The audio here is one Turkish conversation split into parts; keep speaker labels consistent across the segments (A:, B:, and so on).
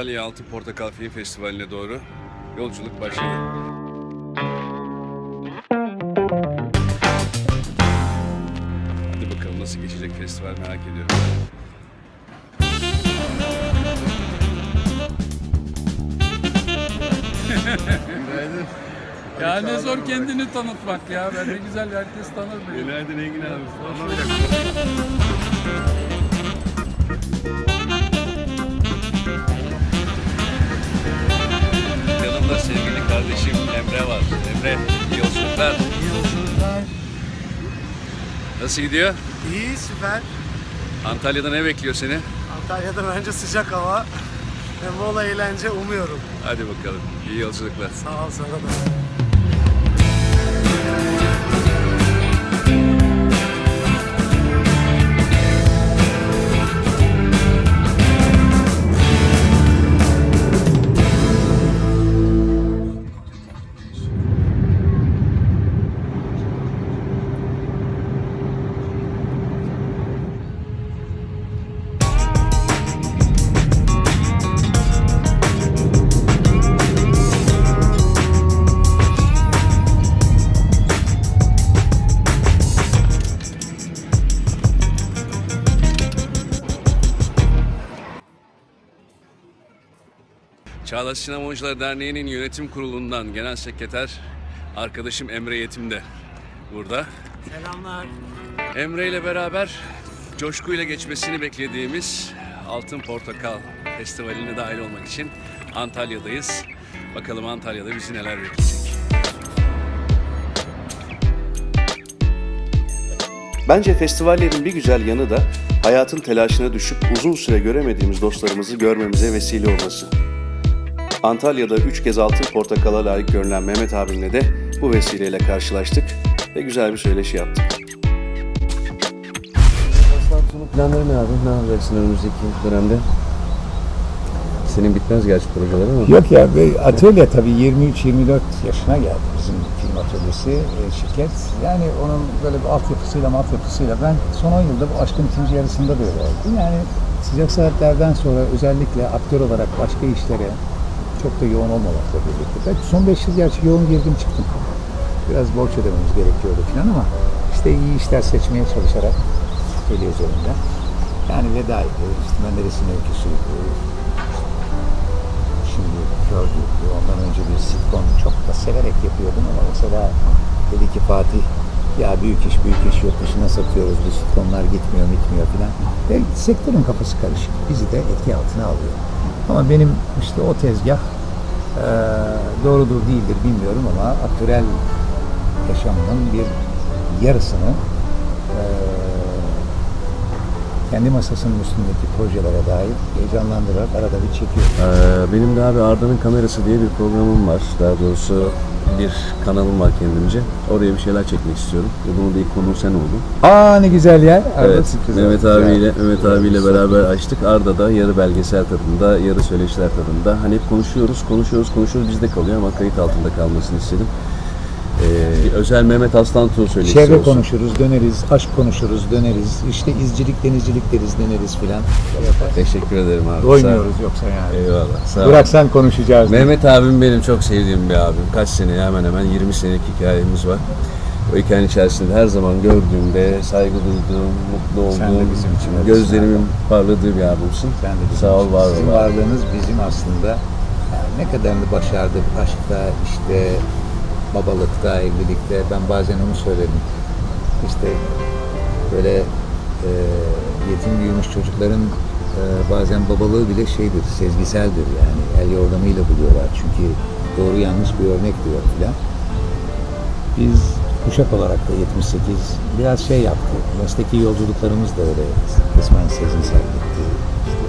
A: Antalya Altın Portakal Film Festivali'ne doğru yolculuk başladı. Hadi bakalım nasıl geçecek festival merak ediyorum.
B: Ya ne zor kendini tanıtmak ya. Ben ne güzel herkes tanır beni.
A: Günaydın Engin abi. Yanımda kardeşim Emre var. Emre, iyi yolculuklar. Nasıl gidiyor?
C: İyi süper.
A: Antalya'da ne bekliyor seni?
C: Antalya'da bence sıcak hava ve bol eğlence umuyorum.
A: Hadi bakalım. İyi yolculuklar.
C: Sağ ol sana da.
A: Çağdaş Sinema Oyuncuları Derneği'nin yönetim kurulundan genel sekreter arkadaşım Emre Yetim de burada.
C: Selamlar.
A: Emre ile beraber coşkuyla geçmesini beklediğimiz Altın Portakal Festivali'ne dahil olmak için Antalya'dayız. Bakalım Antalya'da bizi neler bekleyecek.
D: Bence festivallerin bir güzel yanı da hayatın telaşına düşüp uzun süre göremediğimiz dostlarımızı görmemize vesile olması. Antalya'da üç kez altın portakala layık görülen Mehmet abimle de bu vesileyle karşılaştık ve güzel bir söyleşi yaptık.
E: Sonu planları ne abi? Ne yapacaksın önümüzdeki dönemde? Senin bitmez gerçi projeler ama.
F: Yok ya atölye tabii 23-24 yaşına geldi bizim film atölyesi e, şirket. Yani onun böyle bir altyapısıyla altyapısıyla ben son 10 yılda bu aşkın ikinci yarısında böyle oldu. Yani sıcak saatlerden sonra özellikle aktör olarak başka işlere çok da yoğun olmamakla birlikte. Belki son 5 yıl gerçi yoğun girdim çıktım. Biraz borç ödememiz gerekiyordu falan ama işte iyi işler seçmeye çalışarak atölye üzerinde. Yani veda ediyoruz. İşte Menderes'in öyküsüydü. Şimdi gördük. Ondan önce bir sitcom çok da severek yapıyordum ama mesela dedi ki Fatih ya büyük iş büyük iş yurt dışına satıyoruz bu sitcomlar gitmiyor gitmiyor filan. Ve sektörün kafası karışık. Bizi de etki altına alıyor. Ama benim işte o tezgah eee, doğrudur değildir bilmiyorum ama aktörel yaşamının bir yarısını kendi masasının üstündeki projelere dair heyecanlandırarak arada bir çekiyor.
E: Ee, benim de abi Arda'nın kamerası diye bir programım var. Daha doğrusu bir kanalım var kendimce. Oraya bir şeyler çekmek istiyorum. Ve bunun da ilk konuğu sen oldun.
F: Aa ne güzel yer. Arada
E: Evet,
F: sürpriz
E: Mehmet
F: oldu.
E: abiyle
F: Güzel.
E: Mehmet abiyle beraber açtık. Arda'da yarı belgesel tadında, yarı söyleşiler tadında. Hani hep konuşuyoruz, konuşuyoruz, konuşuyoruz bizde kalıyor ama kayıt altında kalmasını istedim. Ee, bir özel Mehmet Aslan Tuğ söyleşisi
F: Çevre konuşuruz, döneriz, aşk konuşuruz, döneriz. İşte izcilik, denizcilik deriz, döneriz filan.
E: Teşekkür ederim abi.
F: Doymuyoruz yoksa
E: Sağ ol.
F: yani.
E: Eyvallah. Sağ ol.
F: Bıraksan konuşacağız.
E: Mehmet abim benim çok sevdiğim bir abim. Kaç sene hemen hemen 20 senelik hikayemiz var. O hikayenin içerisinde her zaman gördüğümde saygı duyduğum, mutlu olduğum,
F: Sen de bizim için öylesin
E: gözlerimin parladığı bir abimsin.
F: Sen de bizim
E: Sağ ol,
F: için.
E: var ol.
F: Sizin
E: abi.
F: varlığınız bizim aslında yani ne kadarını başardık aşkta, işte babalıkta, evlilikte. Ben bazen onu söyledim. İşte böyle e, yetim büyümüş çocukların e, bazen babalığı bile şeydir, sezgiseldir yani. El yordamıyla buluyorlar çünkü doğru yanlış bir örnek diyor filan. Biz kuşak olarak da 78 biraz şey yaptık. Mesleki yolculuklarımız da öyle kısmen sezinsel gitti. İşte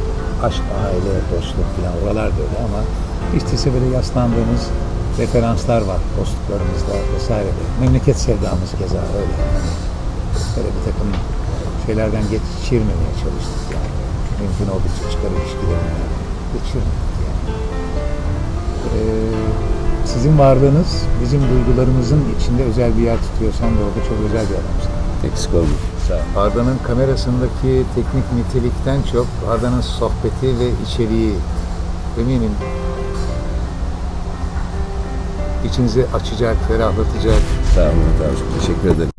F: aşk, aile, dostluk falan oralar da öyle ama işte böyle yaslandığımız referanslar var dostluklarımızda vesaire de. Memleket sevdamız keza öyle. Yani böyle bir takım şeylerden geçirmemeye çalıştık yani. Mümkün oldukça çıkar ilişkilerini geçirmedik yani. Ee, sizin varlığınız bizim duygularımızın içinde özel bir yer tutuyorsan da orada çok özel bir adamsın.
E: Eksik olma.
F: Arda'nın kamerasındaki teknik nitelikten çok Arda'nın sohbeti ve içeriği eminim içinizi açacak, ferahlatacak,
E: Sağ olun. Teşekkür ederim.